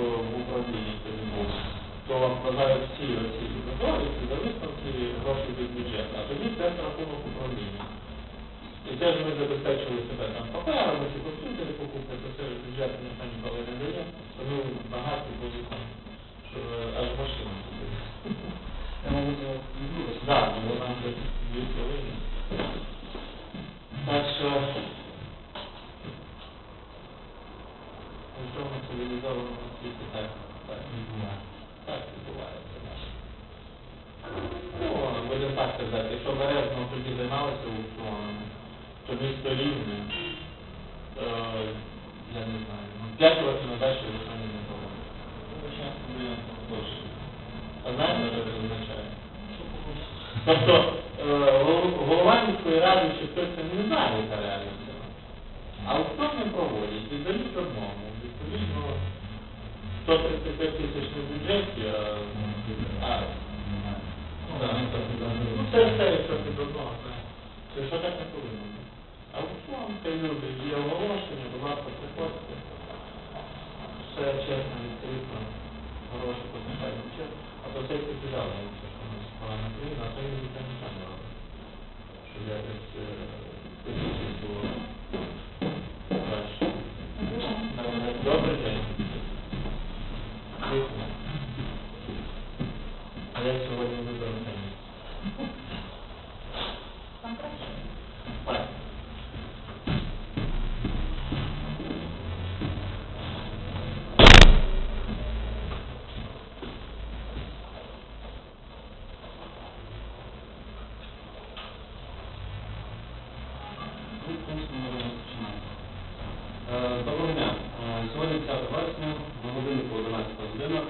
е, в управлінні був, то вкладають всі оці можливості за висновки грошей від бюджету, а тоді це рахунок управління. І це ж ми забезпечили себе там паперами, чи комп'ютери покупки, це все ж бюджет ніхто ніколи не дає, тому багато були там, що аж машину купили. Я, мабуть. Так, вона вже дві хвилини. Так що цьому цивілізованому світі так, так відбувається. Так відбувається. так. Ну, будемо так сказати, якщо бережно тоді займалися аукціонами, то місто рівне, то, я не знаю, ну, п'ять років на далі ніхто не було. А знаєте, що це означає? Тобто е, голова міської ради чи хтось там не знає, яка реальність. Аукціон не проводять, віддають одному. Відповідно, 135 тисяч не в бюджеті, а, так, ну, це все, якщо під одного, це, це що так не повинно. Аукціон, хай люди, є оголошення, будь ласка, приходьте. Все чесно, відкрито, гроші позначають бюджет, а то все підкидали, що ж у нас погана країна, а то і ніхто не сам робить. Щоб якось Доброго дня. Сьогодні 5 вересня, на годиннику 11 година.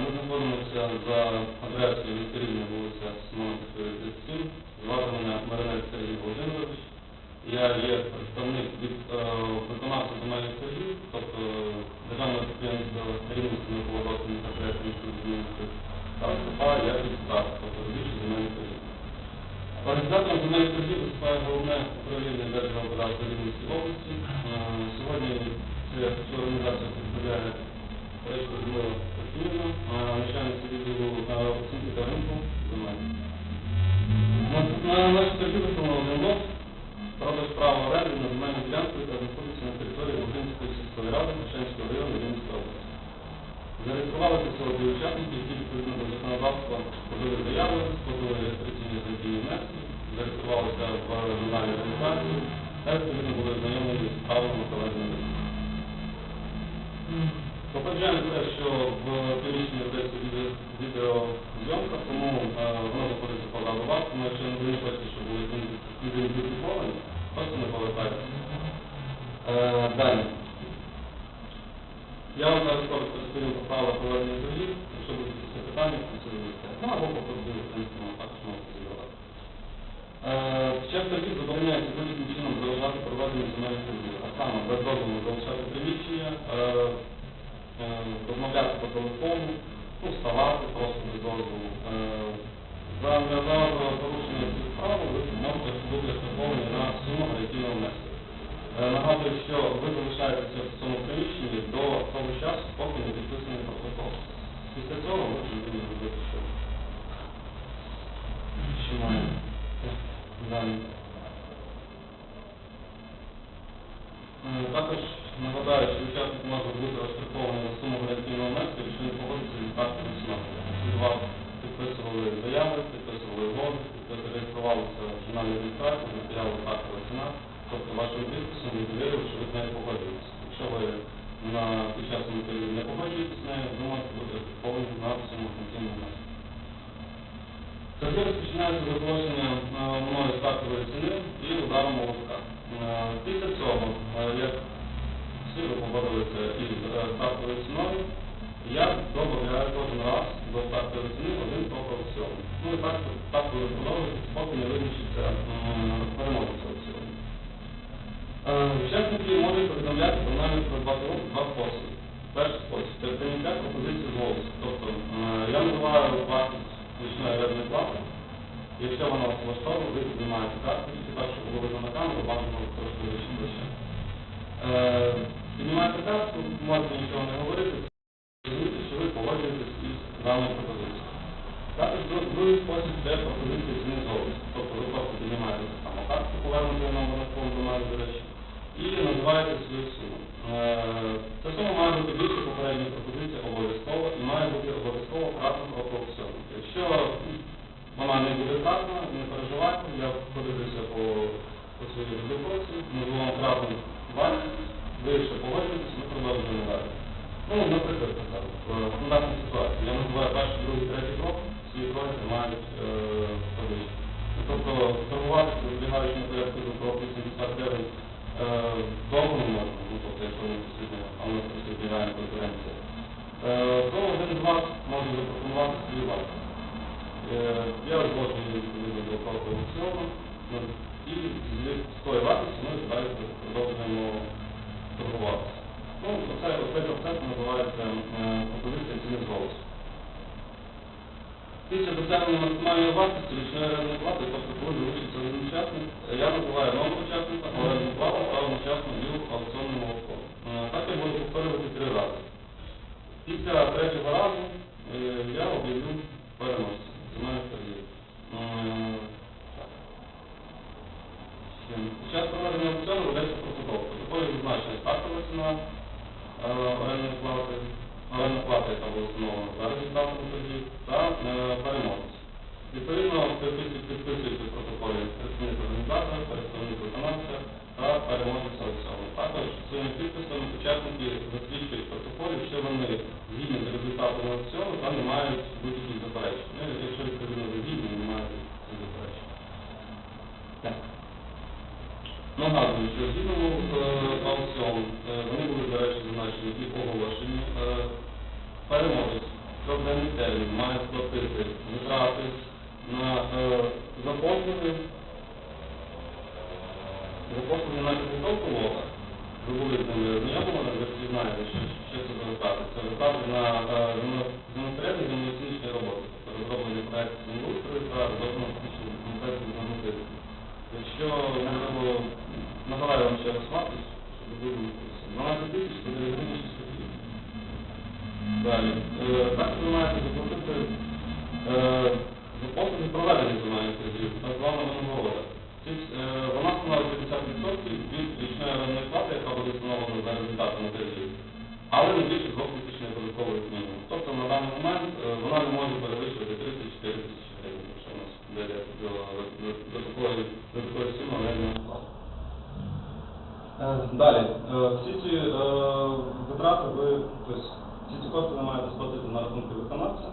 Ми знаходимося за адресою міста Рівня, вулиця Симонівської, 37. Звати мене Маринець Сергій Володимирович. Я є представник від е, виконавця земельних торгів, тобто державного підприємства Рівненської науково-дослідних та проєктної змінки та виступає як відстав, тобто більше земельних торгів. Організатором земельних торгів виступає головне управління Держгеокадастру Рівненської області. Е, Сьогодні цю організацію представляє Речко Людмила Петрівна, начальниця відділу оцінки та ринку земель. На на наші торги встановлений лот, продаж права оренди на земельну ділянку, яка знаходиться на території Володимирської сільської ради Мошенського району Рівненської області. Зареєструвалися всього дві учасники, які відповідно до законодавства подали реєстрації та були знайомлені з правилами проведення ринку. Попереджаємо те, що в приміщенні ведеться відео- відеозйомка, тому е, воно знаходиться поза вас, тому якщо ви не хочете, щоб були ідентифіковані, просто не повертайтеся. Е, Далі. Я вам зараз коротко розповім про правила проведення торгів, якщо будуть якісь запитання, то це. Ну, або попросили, в принципі, вам також можете зібрати. Е, Під час торгів забороняється будь-яким чином заважати проведення земельних торгів, а саме без дозволу залишати приміщення, е, е, розмовляти по телефону, ну, вставати просто без. Е, За порушення цих правил ви можете бути штрафовані на суму гарантійного внеску. Е, Нагадую, що ви залишаєтеся в цьому приміщенні до того часу, поки не підписаний протокол. Після цього ви вже будете робити що. Що маємо? Далі. Е, Також нагадаю, що учасник може бути розштрихований на суму гарантійного внеску, якщо не погодиться з фактом ціновки. Від вас підписували заяви, підписували угоди, підписували, реєструвалися в журналі реєстрації, матеріали фактова ціна. Тобто вашим підписом ви довірили, що ви з нею погоджуєтеся. Якщо ви на під час матеріалів не погоджуєтеся з нею, ви можете бути розраховані на суму гарантійного внеску. Торги розпочинаються з оголошення мною стартової ціни і ударом молотка. Е, Після цього, е, як всі ви погодилися із е, стартовою ціною, я додаю кожен раз до стартової ціни один крок аукціону. Ну і так, так буде продовжуватися, поки не визначиться переможець аукціону. Учасники можуть повідомляти намір про два способи. Перший спосіб це прийняття пропозиції з голосу. Тобто е, я називаю вартість річної орендної плати. Якщо вона вас ви піднімаєте карту, і так, щоб було на камеру, бажано трошки вище плече. Е, Піднімаєте карту, можете нічого не говорити, даної пропозиції. Також другий спосіб це пропозиція ціни зовсім. Тобто ви просто піднімаєте саму картку, повернути на монопол до до речі, називаєте свою суму. Е, сума має бути більше попередньої пропозиції обов'язково і має бути обов'язково кратно року аукціону. Якщо вона не буде кратна, не переживайте, я подивлюся по, по своїй розрахунці, можу вам кратну вартість, ви ще погодитесь, ми продовжуємо далі. Ну, наприклад, так, в стандартній ситуації. Я називаю перший, другий, третій крок, всі кроки мають е. Тобто торгуватися, зберігаючи на порядку до кроку 70 гривень, е, довго не ну, тобто, якщо не посвідчення, а ми просто зберігаємо. Е, то один з вас може запропонувати свою вартість. Е, Я розложую відповідно до кроку аукціону, ну, і з тої вартості ми далі продовжуємо торгуватися. Ну, оце, оцей процес називається е, пропозиція ціни з голосу. Після досягнення максимальної вартості річної орендної плати, тобто коли залишиться один учасник, е, я називаю нового Після третього разу Відповідно, підписують- підписується в протоколі представник організатора, представник виконавця та переможець аукціону. Також своїми підписами учасники засвідчують протоколі, що вони згідні з результатами аукціону та не мають будь-яких заперечень. Ну, Якщо відповідно ви згідні, не мають заперечень. Так. Нагадую, що згідно е, аукціону, е, вони були, до речі, зазначені і оголошені. Е, переможець, трьохденний термін, має сплатити витрати на е, за послуги, на підготовку лота. Ними знайомі, ви всі знаєте, що, це за витрати. Це витрати на е, землепорядні землеоцінічні роботи, розроблення проєктів землеустрою та розроблення технічної документації з нормативів. Якщо можливо, нагадаю вам ще раз вартість, щоб ви були 12 тисяч 109 гривень 6 копійок. Далі. Е, Так ви маєте заплатити е, за послуги проведення земельних торгів, так звана винагорода. Е, Вона становить 50% від річної орендної плати, яка буде встановлена за результатами торгів, але не більше 2 тисячної податкової мінімум. Тобто на даний момент е, вона не може перевищувати 34 тисячі гривень, якщо у нас йде до, такої, суми орендної плати. Е, Далі, Е, всі ці е, витрати ви, тобто, всі ці кошти ви маєте сплатити на рахунки виконавця.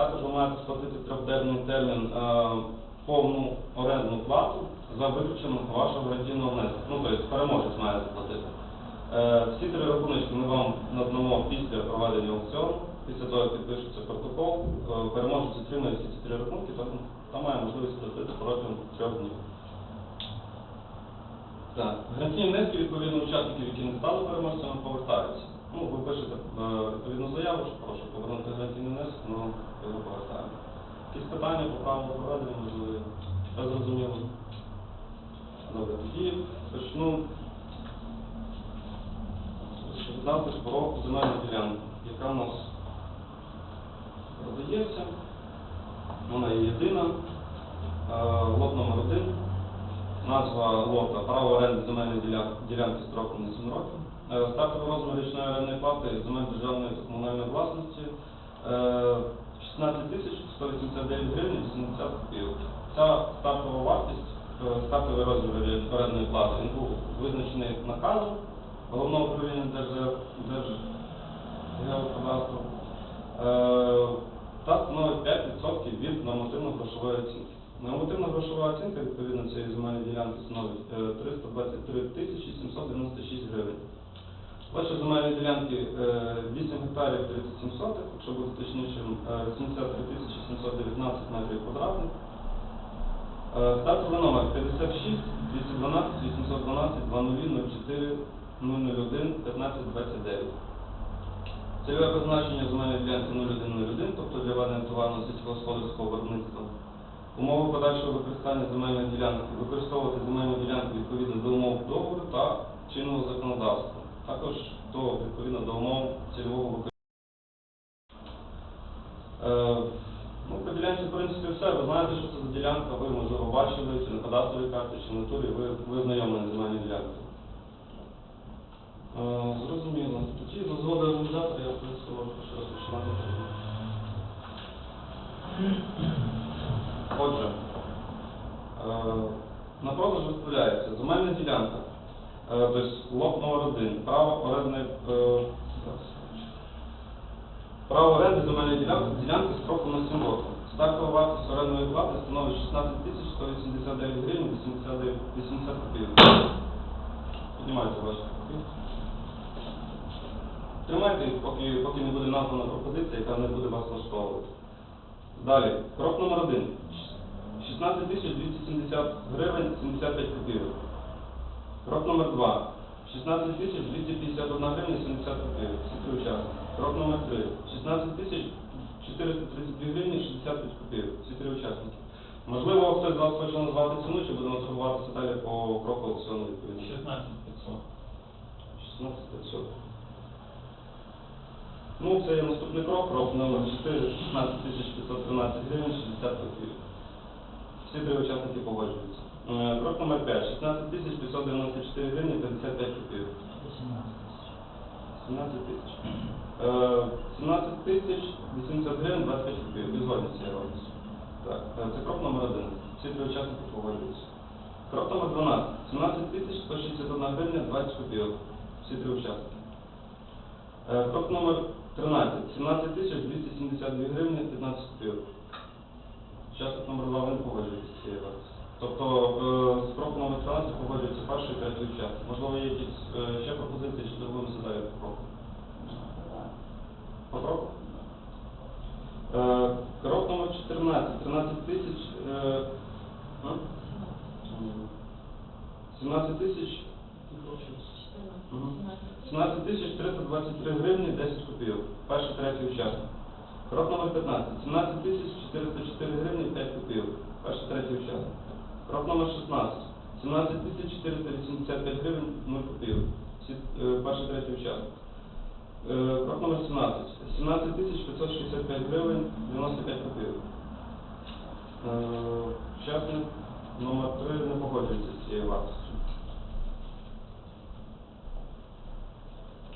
Також ви маєте сплатити трьохденний термін е, повну орендну плату за виключенням вашого гарантійного внеску. Ну, тобто переможець має заплатити. Е, Всі три рахуночки ми вам надамо після проведення аукціону, після того, як підпишеться протокол, Е, переможець отримає всі ці три рахунки, тобто там має можливість сплатити протягом трьох днів. Так, гарантійні внески відповідно учасників, які не стали переможцями, повертаються. Ну, ви пишете е, відповідну заяву, що прошу повернути гарантійний внесок, ми вам його повертаємо. Якісь питання по правилу проведення, можливо, все зрозуміло? Добре, тоді почну розповідати про земельну ділянку, яка у нас продається. Вона є єдина, Е, лот номер один. Назва лота право оренди земельної діля- ділянки строком на 7 років. Е, Стартовий розмір річної орендної плати земель державної та комунальної власності е, 16 тисяч 189 гривень 80 копійок. Ця стартова вартість, е, стартовий розмір орендної плати, він був визначений наказом головного управління Держ- Держгеокадастру е, та становить 5% від нормативно-грошової оцінки. Нормативна грошова оцінка відповідно цієї земельної ділянки становить е, 323 тисячі 796 гривень. Площа земельної ділянки е, 8 гектарів 37 сотих, якщо бути точнішим, е, 73 719 метрів квадратних. Е, Стартовий номер 56 212 812 0004 001 1529. Цільове призначення земельної ділянки 0101, тобто для ведення товарного сільськогосподарського виробництва. Умови подальшого використання земельної ділянки використовувати земельну ділянку відповідно до умов договору та чинного законодавства, також до відповідно до умов цільового використання. Е, Ну, по ділянці, в принципі, все. Ви знаєте, що це за ділянка, ви, можливо, бачили, чи на кадастровій карті, чи в натурі, ви, ви знайомі з земельною ділянкою. Е, Зрозуміло. Тоді за згоди організатора я, в принципі, можу ще розпочинати. Отже, е, на продаж виставляється земельна ділянка, е, тобто лот номер один, право орендної, е, право оренди земельної ділянки, ділянки строку на 7 років. Стартова вартість орендної плати становить 16 тисяч 189 гривень 80 копійок. Піднімайте ваші копійки. Тримайте, поки, поки не буде названа пропозиція, яка не буде вас влаштовувати. Далі, крок номер один. 16 тисяч 270 гривень 75 копійок. Крок номер два. 16 тисяч 251 гривня 70 копійок. Всі учасники. Крок номер три. 16 тисяч 432 гривні 65 копійок. Всі три учасники. Можливо, хтось з вас хоче назвати ціну, чи будемо торгуватися далі по кроку аукціону відповідно. 16 500. 16 500. Ну, це є наступний крок, крок номер 4, 16 513 гривень 60 копійок. Всі три учасники погоджуються. Е, Крок номер 5, 16 594 гривні 55 копійок. 17 тисяч. Е, 17 тисяч 80 гривень 25 копійок. Згодні з цією. Так, е, це крок номер 1. Всі три учасники погоджуються. Крок номер 12. 17 тисяч 161 гривня 20 копійок. Всі три учасники. Е, Крок номер 13. 17 тисяч 272 гривні 15 копійок. Учасник номер 2 ви не погоджуєтеся з цією. Тобто е, з кроку номер 13 погоджується перший третій учасник. Можливо, є якісь е, ще пропозиції, чи торгуємося далі по кроку? По кроку? Е, Крок номер 14. 13 тисяч... е, а? М. 17 тисяч... 17 тисяч 323 гривні 10 копійок. Перший, третій учасник. Крок номер 15. 17 тисяч 404 гривні 5 копійок. Перший, третій учасник. Крок номер 16. 17 тисяч 485 гривень 0 копійок. Е, Перший, третій учасник. Е, Крок номер 17. 17 тисяч 565 гривень 95 копійок. Вчасник. Учасник номер 3 не погоджується з цією вартістю.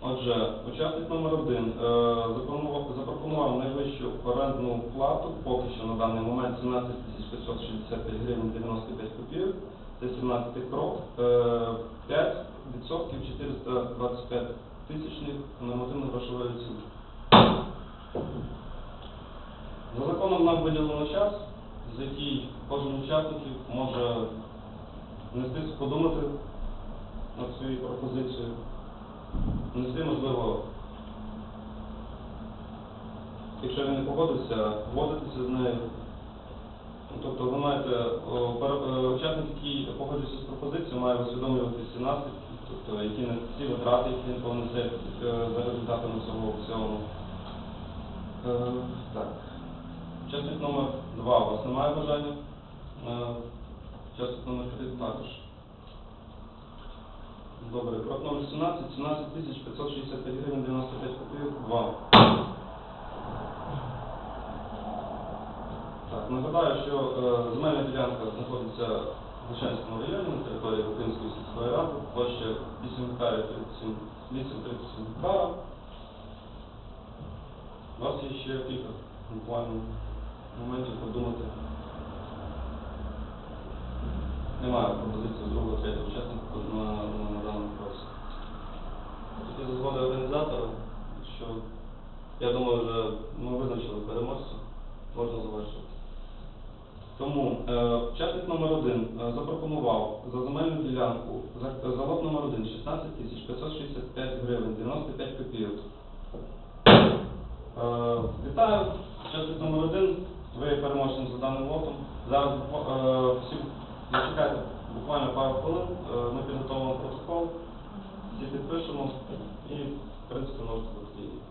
Отже, учасник номер один е, запропонував, найвищу орендну плату, поки що на даний момент 17 565 гривень 95 копійок, це 17 крок, е, 5 відсотків 425 тисячних нормативно-грошової оцінки. За законом нам виділено час, за який кожен учасник може внести подумати над своєю пропозицією внести, можливо, якщо він не погодився, погодитися з нею. Ну, Тобто ви маєте, пер- е, учасник, який погоджується з пропозицією, має усвідомлювати всі наслідки, тобто які всі витрати, які він понесе е, за результатами цього аукціону. Е, Так. Учасник номер 2 у вас немає бажання? Е, Учасник номер 3 також. Добре, крок номер 17, 17 тисяч 565 гривень 95 копійок, 2. Так, нагадаю, що е, земельна ділянка знаходиться в Лишенському районі на території Української сільської ради, площа 8 гектарів 37, 837 гектара. У вас є ще кілька буквально моментів подумати. Немає пропозиції другого, третього учасника на, даному процесі. Тоді за згоди організатора, що я думаю, вже ми визначили переможця, можна завершити. Тому е, учасник номер один е, запропонував за земельну ділянку за, за лот номер один 16 565 гривень 95 копійок. Е, Вітаю, учасник номер один, ви є переможцем за даним лотом. Зараз е, всі зачекайте буквально пару хвилин, е, ми підготовимо протокол, всі підпишемо і, в принципі, можете бути.